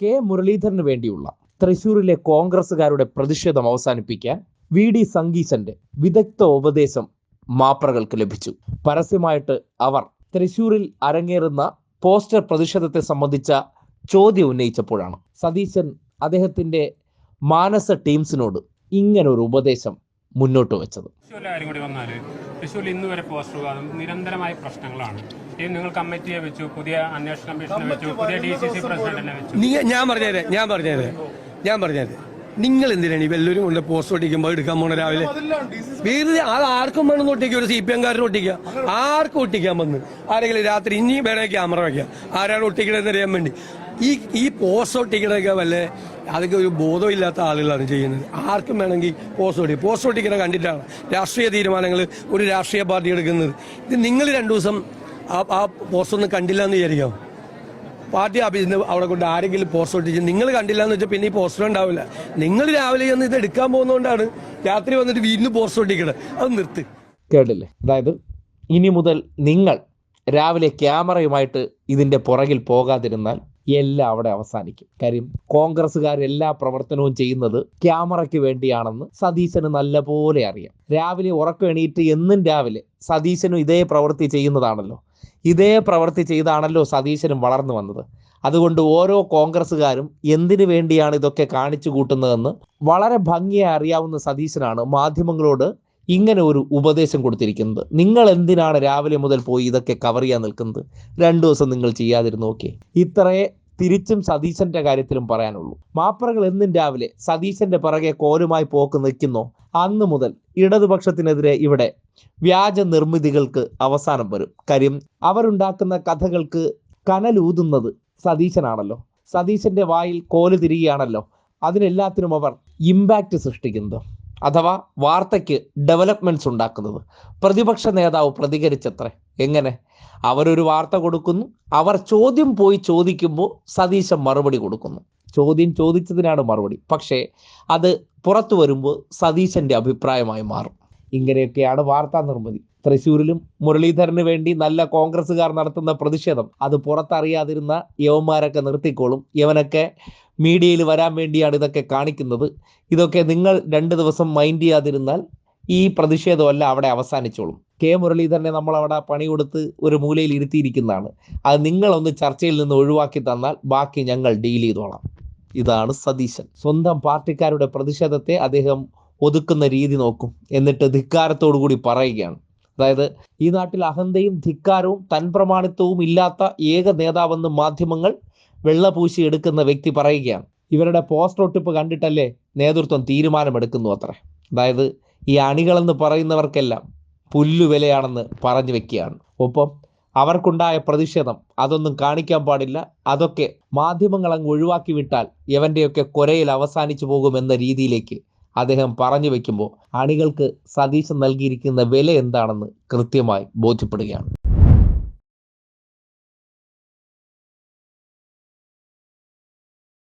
K. മുരളീധരന് വേണ്ടിയുള്ള തൃശൂരിലെ കോൺഗ്രസുകാരുടെ പ്രതിഷേധം അവസാനിപ്പിക്കാൻ വി. ഡി. സംഗീശന്റെ വിദഗ്ധ ഉപദേശം മാപ്രകൾക്ക് ലഭിച്ചു. പരസ്യമായിട്ട് അവർ തൃശൂരിൽ അരങ്ങേറുന്ന പോസ്റ്റർ പ്രതിഷേധത്തെ സംബന്ധിച്ച ചോദ്യം ഉന്നയിച്ചപ്പോഴാണ് സതീശൻ അദ്ദേഹത്തിന്റെ മാനസ ടീംസിനോട് ഇങ്ങനെ ഒരു ഉപദേശം മുന്നോട്ട് വെച്ചത്. തൃശ്ശൂരിലെ കാര്യം കൂടി വന്നാൽ തൃശ്ശൂരിൽ ഇന്ന് വരെ പോസ്റ്റർ നിരന്തരമായ പ്രശ്നങ്ങളാണ്. ഈ നിങ്ങൾ കമ്മിറ്റിയെ വെച്ചു പുതിയ അന്വേഷണ കമ്മീഷനെ വെച്ചു പുതിയ ഡി സി സി പ്രസിഡന്റിനെ വെച്ചു. നീ ഞാൻ പറഞ്ഞുതരാം ഞാൻ പറഞ്ഞുതരാം ഞാൻ പറഞ്ഞുതരാം നിങ്ങൾ എന്തിനാണ് ഈ വല്ലവരും കൊണ്ട് പോസ്റ്റ് ഒട്ടിക്കുമ്പോൾ എടുക്കാൻ പോണ രാവിലെ? വേറെ അത് ആർക്കും വേണമെന്ന് ഒട്ടിക്കുക ഒരു സി പി എംകാരൻ ഒട്ടിക്കുക. ആർക്കും ഒട്ടിക്കാൻ വന്ന്. ആരെങ്കിലും രാത്രി ഇനിയും വേണമെങ്കിൽ ക്യാമറ വയ്ക്കുക ആരാണ് ഒട്ടിക്കണമെന്ന് അറിയാൻ വേണ്ടി. ഈ ഈ പോസ്റ്റ് ഒട്ടിക്കണൊക്കെ വല്ല അതൊക്കെ ഒരു ബോധമില്ലാത്ത ആളുകളാണ് ചെയ്യുന്നത്. ആർക്കും വേണമെങ്കിൽ പോസ്റ്റ് ഒട്ടി പോസ്റ്റ് ഒട്ടിക്കണ കണ്ടിട്ടാണ് രാഷ്ട്രീയ തീരുമാനങ്ങൾ ഒരു രാഷ്ട്രീയ പാർട്ടി എടുക്കുന്നത്. ഇത് നിങ്ങൾ രണ്ടു ദിവസം ആ ആ പോസ്റ്റ് ഒന്നും കണ്ടില്ല എന്ന് വിചാരിക്കാം. പാർട്ടി ഓഫീസിൽ അവിടെ കൊണ്ട് ആരെങ്കിലും പോസ്റ്റർ ഒട്ടിച്ച് നിങ്ങൾ കണ്ടില്ല എന്ന് വെച്ചാൽ പിന്നെ ഈ പോസ്റ്റർ ഉണ്ടാവില്ല. നിങ്ങൾ രാവിലെ ചെന്ന് ഇത് എടുക്കാൻ പോകുന്നതുകൊണ്ടാണ് രാത്രി വന്നിട്ട് വീടിന് പോസ്റ്റർ ഒട്ടിക്കണത് അത് നിർത്ത്. കേട്ടില്ലേ? അതായത് ഇനി മുതൽ നിങ്ങൾ രാവിലെ ക്യാമറയുമായിട്ട് ഇതിന്റെ പുറകിൽ പോകാതിരുന്നാൽ എല്ലാം അവിടെ അവസാനിക്കും. കാര്യം കോൺഗ്രസ്സുകാർ എല്ലാ പ്രവർത്തനവും ചെയ്യുന്നത് ക്യാമറയ്ക്ക് വേണ്ടിയാണെന്ന് സതീശന് നല്ലപോലെ അറിയാം. രാവിലെ ഉറക്കം എണീറ്റ് എന്നും രാവിലെ സതീശനും ഇതേ പ്രവൃത്തി ചെയ്യുന്നതാണല്ലോ. ഇതേ പ്രവൃത്തി ചെയ്താണല്ലോ സതീശനും വളർന്നു വന്നത്. അതുകൊണ്ട് ഓരോ കോൺഗ്രസ്സുകാരും എന്തിനു വേണ്ടിയാണ് ഇതൊക്കെ കാണിച്ചു കൂട്ടുന്നതെന്ന് വളരെ ഭംഗിയായി അറിയാവുന്ന സതീശനാണ് മാധ്യമങ്ങളോട് ഇങ്ങനെ ഒരു ഉപദേശം കൊടുത്തിരിക്കുന്നത്. നിങ്ങൾ എന്തിനാണ് രാവിലെ മുതൽ പോയി ഇതൊക്കെ കവർ ചെയ്യാൻ നിൽക്കുന്നത്? രണ്ടു ദിവസം നിങ്ങൾ ചെയ്യാതിരുന്നു ഓക്കെ ഇത്രേ തിരിച്ചും സതീശന്റെ കാര്യത്തിലും പറയാനുള്ളൂ. മാപ്പറകൾ എന്നും രാവിലെ സതീശന്റെ പിറകെ കോലുമായി പോക്ക് നിൽക്കുന്നോ. അന്ന് മുതൽ ഇടതുപക്ഷത്തിനെതിരെ ഇവിടെ വ്യാജ നിർമ്മിതികൾക്ക് അവസാനം വരും. കാര്യം അവരുണ്ടാക്കുന്ന കഥകൾക്ക് കനലൂതുന്നത് സതീശനാണല്ലോ. സതീശന്റെ വായിൽ കോൽ തിരികെയാണല്ലോ അതിനെല്ലാത്തിനും അവർ ഇമ്പാക്റ്റ് സൃഷ്ടിക്കുന്നത്. അഥവാ വാർത്തയ്ക്ക് ഡെവലപ്മെന്റ്സ് ഉണ്ടാക്കുന്നത്. പ്രതിപക്ഷ നേതാവ് പ്രതികരിച്ചത്രേ. എങ്ങനെ? അവരൊരു വാർത്ത കൊടുക്കുന്നു. അവർ ചോദ്യം പോയി ചോദിക്കുമ്പോൾ സതീശൻ മറുപടി കൊടുക്കുന്നു. ചോദ്യം ചോദിച്ചതിനാണ് മറുപടി. പക്ഷേ അത് പുറത്തു വരുമ്പോൾ സതീശന്റെ അഭിപ്രായമായി മാറും. ഇങ്ങനെയൊക്കെയാണ് വാർത്താ നിർമ്മിതി. തൃശ്ശൂരിലും മുരളീധരന് വേണ്ടി നല്ല കോൺഗ്രസ്സുകാർ നടത്തുന്ന പ്രതിഷേധം. അത് പുറത്തറിയാതിരുന്ന യവന്മാരൊക്കെ നിർത്തിക്കോളും. യവനൊക്കെ മീഡിയയിൽ വരാൻ വേണ്ടിയാണ് ഇതൊക്കെ കാണിക്കുന്നത്. ഇതൊക്കെ നിങ്ങൾ രണ്ട് ദിവസം മൈൻഡ് ചെയ്യാതിരുന്നാൽ ഈ പ്രതിഷേധമല്ല അവിടെ അവസാനിച്ചോളും. കെ മുരളീധരനെ നമ്മൾ അവിടെ പണി കൊടുത്ത് ഒരു മൂലയിൽ ഇരുത്തിയിരിക്കുന്നതാണ്. അത് നിങ്ങളൊന്ന് ചർച്ചയിൽ നിന്ന് ഒഴിവാക്കി തന്നാൽ ബാക്കി ഞങ്ങൾ ഡീൽ ചെയ്തോളാം. ഇതാണ് സതീശൻ. സ്വന്തം പാർട്ടിക്കാരുടെ പ്രതിഷേധത്തെ അദ്ദേഹം ഒതുക്കുന്ന രീതി നോക്കും. എന്നിട്ട് ധിക്കാരത്തോടു കൂടി പറയുകയാണ്. അതായത് ഈ നാട്ടിൽ അഹന്തയും ധിക്കാരവും തൻപ്രമാണിത്വവും ഇല്ലാത്ത ഏക നേതാവെന്ന് മാധ്യമങ്ങൾ വെള്ളപൂശി എടുക്കുന്ന വ്യക്തി പറയുകയാണ്. ഇവരുടെ പോസ്റ്റ് ഒട്ടിപ്പ് കണ്ടിട്ടല്ലേ നേതൃത്വം തീരുമാനമെടുക്കുന്നു അത്ര. അതായത് ഈ അണികളെന്ന് പറയുന്നവർക്കെല്ലാം പുല്ലുവിലയാണെന്ന് പറഞ്ഞു വെക്കുകയാണ്. ഒപ്പം അവർക്കുണ്ടായ പ്രതിഷേധം അതൊന്നും കാണിക്കാൻ പാടില്ല. അതൊക്കെ മാധ്യമങ്ങൾ അങ്ങ് ഒഴിവാക്കി വിട്ടാൽ ഇവന്റെയൊക്കെ കൊരയിൽ അവസാനിച്ചു പോകുമെന്ന രീതിയിലേക്ക് അദ്ദേഹം പറഞ്ഞു വെക്കുമ്പോൾ അണികൾക്ക് സതീശൻ നൽകിയിരിക്കുന്ന വില എന്താണെന്ന് കൃത്യമായി ബോധ്യപ്പെടുകയാണ്.